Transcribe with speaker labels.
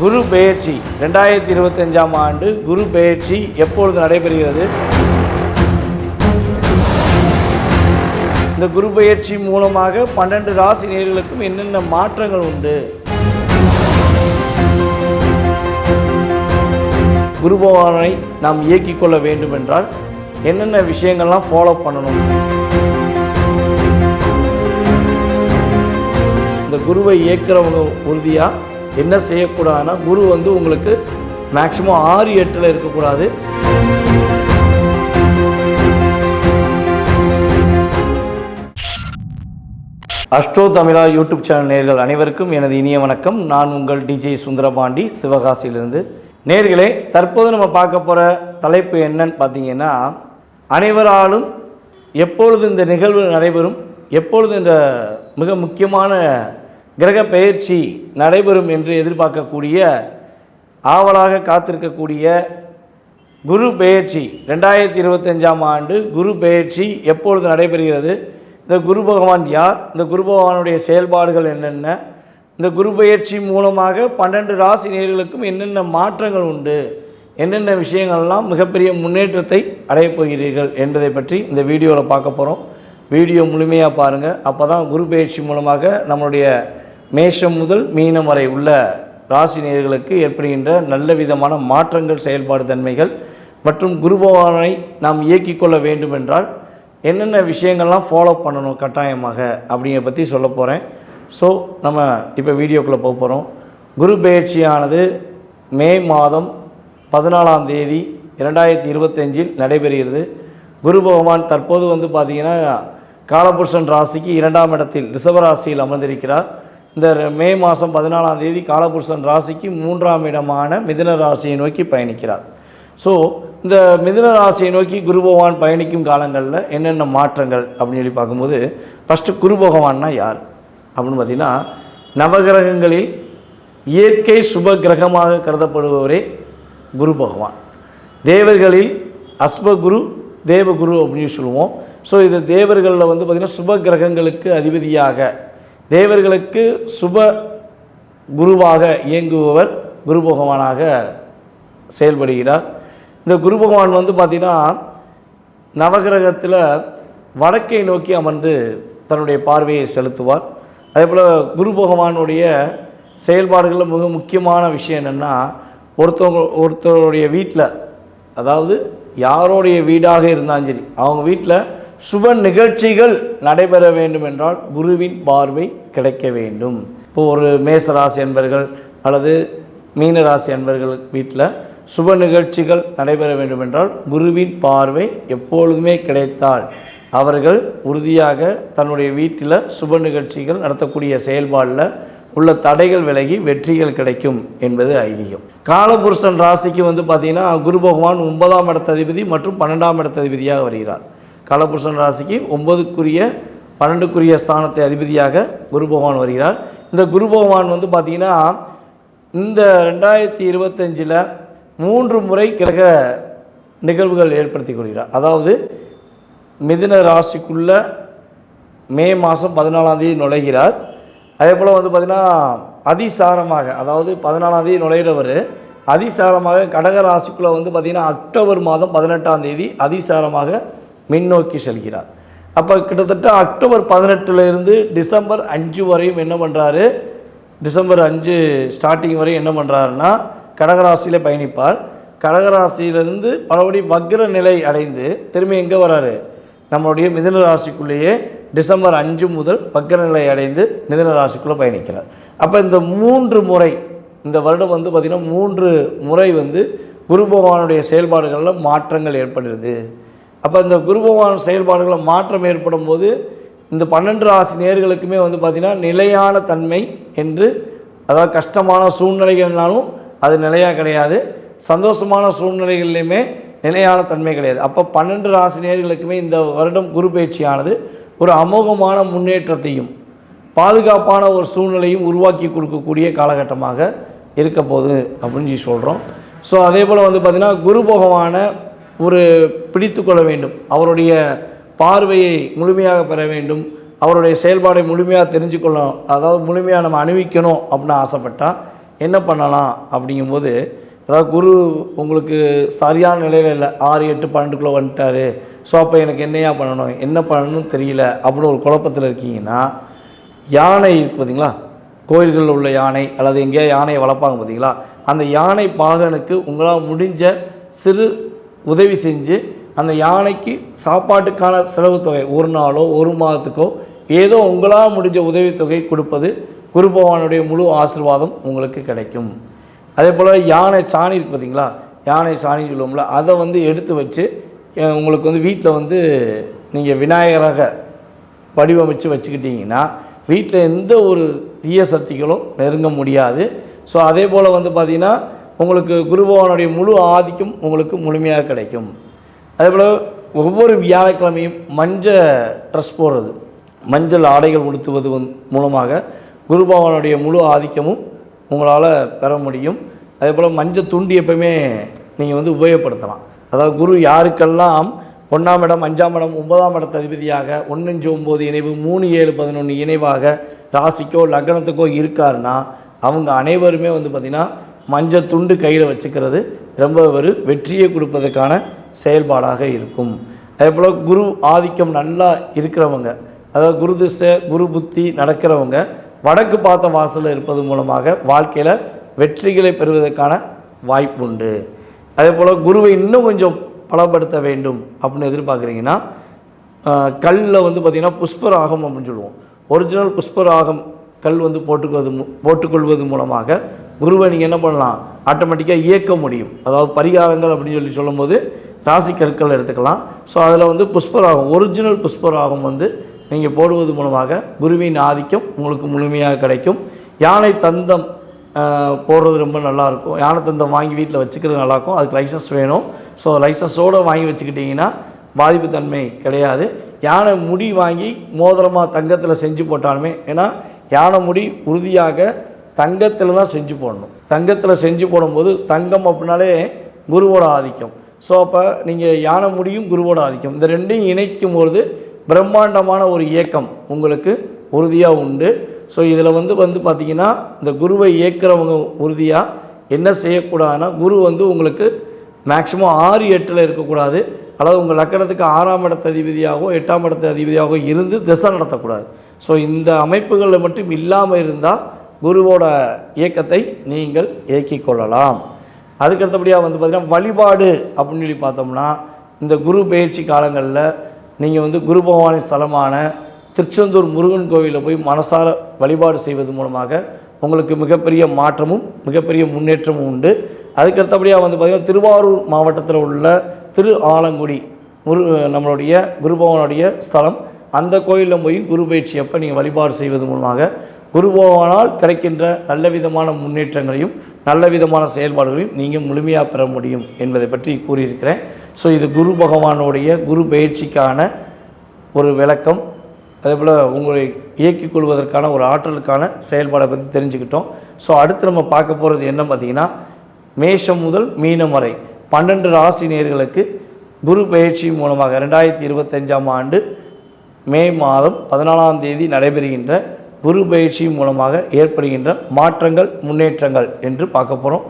Speaker 1: குரு பெயர்ச்சி ரெண்டாயிரத்தி இருபத்தஞ்சாம் ஆண்டு குரு பெயர்ச்சி எப்பொழுது நடைபெறுகிறது? இந்த குரு பெயர்ச்சி மூலமாக பன்னெண்டு ராசி நேர்களுக்கும் என்னென்ன மாற்றங்கள் உண்டு? குரு பகவானை நாம் இயக்கிக் கொள்ள வேண்டும் என்றால் என்னென்ன விஷயங்கள்லாம் ஃபாலோ பண்ணணும்? இந்த குருவை இயக்கிறவங்க உறுதியாக என்ன செய்யக்கூடாதுன்னா குரு வந்து உங்களுக்கு மேக்சிமம் ஆறு எட்டில் இருக்கக்கூடாது. அஷ்டோ தமிழா யூடியூப் சேனல் நேர்கள் அனைவருக்கும் எனது இனிய வணக்கம். நான் உங்கள் டிஜே சுந்தரபாண்டி சிவகாசியிலிருந்து. நேர்களே தற்போது நம்ம பார்க்க போகிற தலைப்பு என்னன்னு பார்த்தீங்கன்னா அனைவராலும் எப்பொழுது இந்த நிகழ்வு நடைபெறும் எப்பொழுது இந்த மிக முக்கியமான கிரக பெயர்ச்சி நடைபெறும் என்று எதிர்பார்க்கக்கூடிய ஆவலாக காத்திருக்கக்கூடிய குரு பெயர்ச்சி. ரெண்டாயிரத்தி இருபத்தஞ்சாம் ஆண்டு குரு பெயர்ச்சி எப்பொழுது நடைபெறுகிறது? இந்த குரு பகவான் யார்? இந்த குரு பகவானுடைய செயல்பாடுகள் என்னென்ன? இந்த குரு பெயர்ச்சி மூலமாக பன்னெண்டு ராசி நேர்களுக்கும் என்னென்ன மாற்றங்கள் உண்டு? என்னென்ன விஷயங்கள்லாம் மிகப்பெரிய முன்னேற்றத்தை அடையப் போகிறீர்கள் என்பதை பற்றி இந்த வீடியோவில் பார்க்க போகிறோம் வீடியோ முழுமையாக பாருங்கள் அப்போ தான் குரு பெயர்ச்சி மூலமாக நம்மளுடைய மேஷம் முதல் மீனம் வரை உள்ள ராசி நேர்களுக்கு ஏற்படுகின்ற நல்ல விதமான மாற்றங்கள் செயல்பாடு தன்மைகள் மற்றும் குரு பகவானை நாம் இயக்கிக் கொள்ள வேண்டும் என்றால் என்னென்ன விஷயங்கள்லாம் ஃபாலோ பண்ணணும் கட்டாயமாக அப்படிங்கிற பற்றி சொல்ல போகிறேன் ஸோ நம்ம இப்போ வீடியோக்குள்ளே போக போகிறோம் குரு பெயர்ச்சியானது மே மாதம் பதினாலாம் தேதி இரண்டாயிரத்தி இருபத்தஞ்சில் நடைபெறுகிறது. குரு பகவான் தற்போது வந்து பார்த்திங்கன்னா காலபுருஷன் ராசிக்கு இரண்டாம் இடத்தில் ரிஷப ராசியில் அமர்ந்திருக்கிறார். இந்த மே மாதம் பதினாலாம் தேதி காலபுருஷன் ராசிக்கு மூன்றாம் இடமான மிதுன ராசியை நோக்கி பயணிக்கிறார். ஸோ இந்த மிதுன ராசியை நோக்கி குரு பகவான் பயணிக்கும் காலங்களில் என்னென்ன மாற்றங்கள் அப்படின்னு சொல்லி பார்க்கும்போது ஃபஸ்ட்டு குரு பகவான்னா யார்? அப்படின்னு பார்த்திங்கன்னா நவகிரகங்களில் இயற்கை சுப கிரகமாக கருதப்படுபவரே குரு பகவான். தேவர்களில் அஸ்வகுரு தேவகுரு அப்படின்னு சொல்லுவோம். ஸோ இது தேவர்களில் வந்து பார்த்திங்கன்னா சுப கிரகங்களுக்கு அதிபதியாக தேவர்களுக்கு சுப குருவாக இயங்குபவர் குரு பகவானாக செயல்படுகிறார். இந்த குரு பகவான் வந்து பார்த்திங்கன்னா நவகிரகத்தில் வடக்கை நோக்கி அமர்ந்து தன்னுடைய பார்வையை செலுத்துவார். அதே போல் குரு பகவானுடைய செயல்பாடுகளில் மிக முக்கியமான விஷயம் என்னென்னா ஒருத்தவங்க ஒருத்தருடைய வீட்டில் அதாவது யாரோடைய வீடாக இருந்தாலும் சரி அவங்க வீட்டில் சுப நிகழ்ச்சிகள் நடைபெற வேண்டும் என்றால் குருவின் பார்வை கிடைக்க வேண்டும். இப்போ ஒரு மேசராசி என்பர்கள் அல்லது மீனராசி என்பர்கள் வீட்டில் சுப நிகழ்ச்சிகள் நடைபெற வேண்டும் என்றால் குருவின் பார்வை எப்பொழுதுமே கிடைத்தால் அவர்கள் உறுதியாக தன்னுடைய வீட்டில் சுப நிகழ்ச்சிகள் நடத்தக்கூடிய செயல்பாடில் உள்ள தடைகள் விலகி வெற்றிகள் கிடைக்கும் என்பது ஐதீகம். காலபுருஷன் ராசிக்கு வந்து பார்த்திங்கன்னா குரு பகவான் ஒன்பதாம் இடத்ததிபதி மற்றும் பன்னெண்டாம் இடத்ததிபதியாக வருகிறார். கலபுருஷன் ராசிக்கு ஒன்பதுக்குரிய பன்னெண்டுக்குரிய ஸ்தானத்தை அதிபதியாக குரு பகவான் வருகிறார். இந்த குரு பகவான் வந்து பார்த்திங்கன்னா இந்த ரெண்டாயிரத்தி இருபத்தஞ்சில் மூன்று முறை கிரக நிகழ்வுகள் ஏற்படுத்தி கொள்கிறார். அதாவது மிதுன ராசிக்குள்ள மே மாதம் பதினாலாந்தேதி நுழைகிறார். அதே போல் வந்து பார்த்திங்கன்னா அதிசாரமாக அதாவது பதினாலாந்தேதி நுழைகிறவர் அதிசாரமாக கடக ராசிக்குள்ளே வந்து பார்த்திங்கன்னா அக்டோபர் மாதம் பதினெட்டாம் தேதி அதிசாரமாக மின்னோக்கி செல்கிறார். அப்போ கிட்டத்தட்ட அக்டோபர் பதினெட்டுலேருந்து டிசம்பர் அஞ்சு வரையும் என்ன பண்ணுறாரு டிசம்பர் அஞ்சு ஸ்டார்டிங் வரையும் என்ன பண்ணுறாருன்னா கடகராசியில் பயணிப்பார். கடகராசியிலிருந்து பலபடி வக்ர நிலை அடைந்து திரும்பி எங்கே வராரு? நம்மளுடைய மிதன ராசிக்குள்ளேயே டிசம்பர் அஞ்சு முதல் வக்ர நிலை அடைந்து மிதன ராசிக்குள்ளே பயணிக்கிறார். அப்போ இந்த மூன்று முறை இந்த வருடம் வந்து பார்த்திங்கன்னா மூன்று முறை வந்து குரு பகவானுடைய செயல்பாடுகளில் மாற்றங்கள் ஏற்படுகிறது அப்போ இந்த குரு பகவான் செயல்பாடுகளில் மாற்றம் ஏற்படும் போது இந்த பன்னெண்டு ராசி நேர்களுக்குமே வந்து பார்த்திங்கன்னா நிலையான தன்மை என்று அதாவது கஷ்டமான சூழ்நிலைகள்னாலும் அது நிலையாக கிடையாது. சந்தோஷமான சூழ்நிலைகள்லையுமே நிலையான தன்மை கிடையாது. அப்போ பன்னெண்டு ராசி நேர்களுக்குமே இந்த வருடம் குரு பயிற்சியானது ஒரு அமோகமான முன்னேற்றத்தையும் பாதுகாப்பான ஒரு சூழ்நிலையும் உருவாக்கி கொடுக்கக்கூடிய காலகட்டமாக இருக்க போகுது அப்படின்னு சொல்லி சொல்கிறோம் ஸோ அதே போல் வந்து பார்த்திங்கன்னா குரு பகவானை ஒரு பிடித்து கொள்ள வேண்டும். அவருடைய பார்வையை முழுமையாக பெற வேண்டும். அவருடைய செயல்பாடை முழுமையாக தெரிஞ்சுக்கொள்ளணும் அதாவது முழுமையாக நம்ம அணிவிக்கணும் அப்படின்னு ஆசைப்பட்டால் என்ன பண்ணலாம் அப்படிங்கும்போது அதாவது குரு உங்களுக்கு சரியான நிலையில் இல்லை. ஆறு எட்டு பன்னெண்டுக்குள்ளே வந்துட்டாரு. ஸோ அப்போ எனக்கு என்னையா பண்ணணும்? என்ன பண்ணணும்னு தெரியல அப்படின்னு ஒரு குழப்பத்தில் இருக்கீங்கன்னா யானை இருக்கு பார்த்தீங்களா கோயில்களில் உள்ள யானை அல்லது எங்கேயா யானையை வளர்ப்பாங்க பார்த்தீங்களா அந்த யானை பாகனுக்கு உங்களால் முடிஞ்ச சிறு உதவி செஞ்சு அந்த யானைக்கு சாப்பாட்டுக்கான செலவு தொகை ஒரு நாளோ ஒரு மாதத்துக்கோ ஏதோ உங்களால் முடிஞ்ச உதவித்தொகை கொடுப்பது குரு பகவானுடைய முழு ஆசீர்வாதம் உங்களுக்கு கிடைக்கும். அதே போல் யானை சாணி இருக்கு பார்த்தீங்களா? யானை சாணி சொல்லுவோம்ல அதை வந்து எடுத்து வச்சு உங்களுக்கு வந்து வீட்டில் வந்து நீங்கள் விநாயகராக வடிவமைச்சு வச்சுக்கிட்டிங்கன்னா வீட்டில் எந்த ஒரு தீய சக்திகளும் நெருங்க முடியாது. ஸோ அதே போல் வந்து பார்த்திங்கன்னா உங்களுக்கு குருபவனுடைய முழு ஆதிக்கம் உங்களுக்கு முழுமையாக கிடைக்கும். அதே போல் ஒவ்வொரு வியாழக்கிழமையும் மஞ்சள் ட்ரெஸ் போடுறது. மஞ்சள் ஆடைகள் உடுத்துவது மூலமாக குருபவனுடைய முழு ஆதிக்கமும் உங்களால் பெற முடியும். அதே போல் மஞ்சள் துண்டு எப்பவுமே நீங்கள் வந்து உபயோகப்படுத்தலாம். அதாவது குரு யாருக்கெல்லாம் ஒன்றாம் இடம் அஞ்சாம் இடம் ஒன்பதாம் இடத்து அதிபதியாக ஒன்றஞ்சு ஒம்பது இணைவு மூணு ஏழு பதினொன்று இணைவாக ராசிக்கோ லக்னத்துக்கோ இருக்காருன்னா அவங்க அனைவருமே வந்து பார்த்திங்கன்னா மஞ்சள் துண்டு கையில் வச்சுக்கிறது ரொம்ப ஒரு வெற்றியை கொடுப்பதற்கான செயல்பாடாக இருக்கும். அதே போல் குரு ஆதிக்கம் நல்லா இருக்கிறவங்க அதாவது குரு திசை குரு புத்தி நடக்கிறவங்க வடக்கு பார்த்த வாசலில் இருப்பது மூலமாக வாழ்க்கையில் வெற்றிகளை பெறுவதற்கான வாய்ப்பு உண்டு. அதே போல் குருவை இன்னும் கொஞ்சம் பலப்படுத்த வேண்டும் அப்படின்னு எதிர்பார்க்குறீங்கன்னா கல்லில் வந்து பார்த்திங்கன்னா புஷ்பராகம் அப்படின்னு சொல்லுவோம். ஒரிஜினல் புஷ்பராகம் கல் வந்து போட்டுக்குவது போட்டுக்கொள்வது மூலமாக குருவை நீங்கள் என்ன பண்ணலாம்? ஆட்டோமேட்டிக்காக இயக்க முடியும். அதாவது பரிகாரங்கள் அப்படின்னு சொல்லி சொல்லும்போது ராசி கற்கள் எடுத்துக்கலாம். ஸோ அதில் வந்து புஷ்பராகம் ஒரிஜினல் புஷ்பராகம் வந்து நீங்கள் போடுவது மூலமாக குருவின் ஆதிக்கம் உங்களுக்கு முழுமையாக கிடைக்கும். யானை தந்தம் போடுறது ரொம்ப நல்லாயிருக்கும் யானை தந்தம் வாங்கி வீட்டில் வச்சுக்கிறது நல்லாயிருக்கும் அதுக்கு லைசன்ஸ் வேணும். ஸோ லைசன்ஸோடு வாங்கி வச்சுக்கிட்டிங்கன்னா பாதிப்பு தன்மை கிடையாது. யானை முடி வாங்கி மோதிரமாக தங்கத்தில் செஞ்சு போட்டாலுமே ஏன்னா யானை முடி உறுதியாக தங்கத்தில் தான் செஞ்சு போடணும். தங்கத்தில் செஞ்சு போடும்போது தங்கம் அப்படின்னாலே குருவோட ஆதிக்கம். ஸோ அப்போ நீங்கள் யானை முடியும் குருவோட ஆதிக்கம். இந்த ரெண்டையும் இணைக்கும் பொழுது பிரம்மாண்டமான ஒரு இயக்கம் உங்களுக்கு உறுதியாக உண்டு. ஸோ இதில் வந்து வந்து பார்த்திங்கன்னா இந்த குருவை இயக்கிறவங்க உறுதியாக என்ன செய்யக்கூடாதுன்னா குரு வந்து உங்களுக்கு மேக்ஸிமம் ஆறு எட்டில் இருக்கக்கூடாது. அதாவது உங்கள் லக்கணத்துக்கு ஆறாம் இடத்த அதிபதியாகவோ எட்டாம் இடத்த அதிபதியாகவோ இருந்து திசை நடத்தக்கூடாது. ஸோ இந்த அமைப்புகளில் மட்டும் இல்லாமல் இருந்தால் குருவோட இயக்கத்தை நீங்கள் இயக்கிக் கொள்ளலாம். அதுக்கு அடுத்தபடியாக வந்து பார்த்திங்கன்னா வழிபாடு அப்படின்னு சொல்லி பார்த்தோம்னா இந்த குரு பயிற்சி காலங்களில் நீங்கள் வந்து குரு பகவானின் ஸ்தலமான திருச்செந்தூர் முருகன் கோவிலில் போய் மனசார வழிபாடு செய்வது மூலமாக உங்களுக்கு மிகப்பெரிய மாற்றமும் மிகப்பெரிய முன்னேற்றமும் உண்டு. அதுக்கு அடுத்தபடியாக வந்து பார்த்திங்கன்னா திருவாரூர் மாவட்டத்தில் உள்ள திரு ஆலங்குடி முரு நம்மளுடைய குரு பகவானுடைய ஸ்தலம் அந்த கோயிலில் போய் குரு பயிற்சி அப்போ நீங்கள் வழிபாடு செய்வது மூலமாக குருபகவனால் கிடைக்கின்ற நல்ல விதமான முன்னேற்றங்களையும் நல்ல விதமான செயல்பாடுகளையும் நீங்கள் முழுமையாக பெற முடியும் என்பதை பற்றி கூறியிருக்கிறேன். ஸோ இது குரு பகவானுடைய குரு பயிற்சிக்கான ஒரு விளக்கம். அதே போல் உங்களை இயக்கிக் கொள்வதற்கான ஒரு ஆற்றலுக்கான செயல்பாடை பற்றி தெரிஞ்சுக்கிட்டோம். ஸோ அடுத்து நம்ம பார்க்க போகிறது என்ன பார்த்தீங்கன்னா மேஷம் முதல் மீனம் வரை பன்னெண்டு ராசி நேர்களுக்கு குரு பயிற்சி மூலமாக ரெண்டாயிரத்தி இருபத்தஞ்சாம் ஆண்டு மே மாதம் பதினாலாம் தேதி நடைபெறுகின்ற குரு பயிற்சி மூலமாக ஏற்படுகின்ற மாற்றங்கள் முன்னேற்றங்கள் என்று பார்க்க போகிறோம்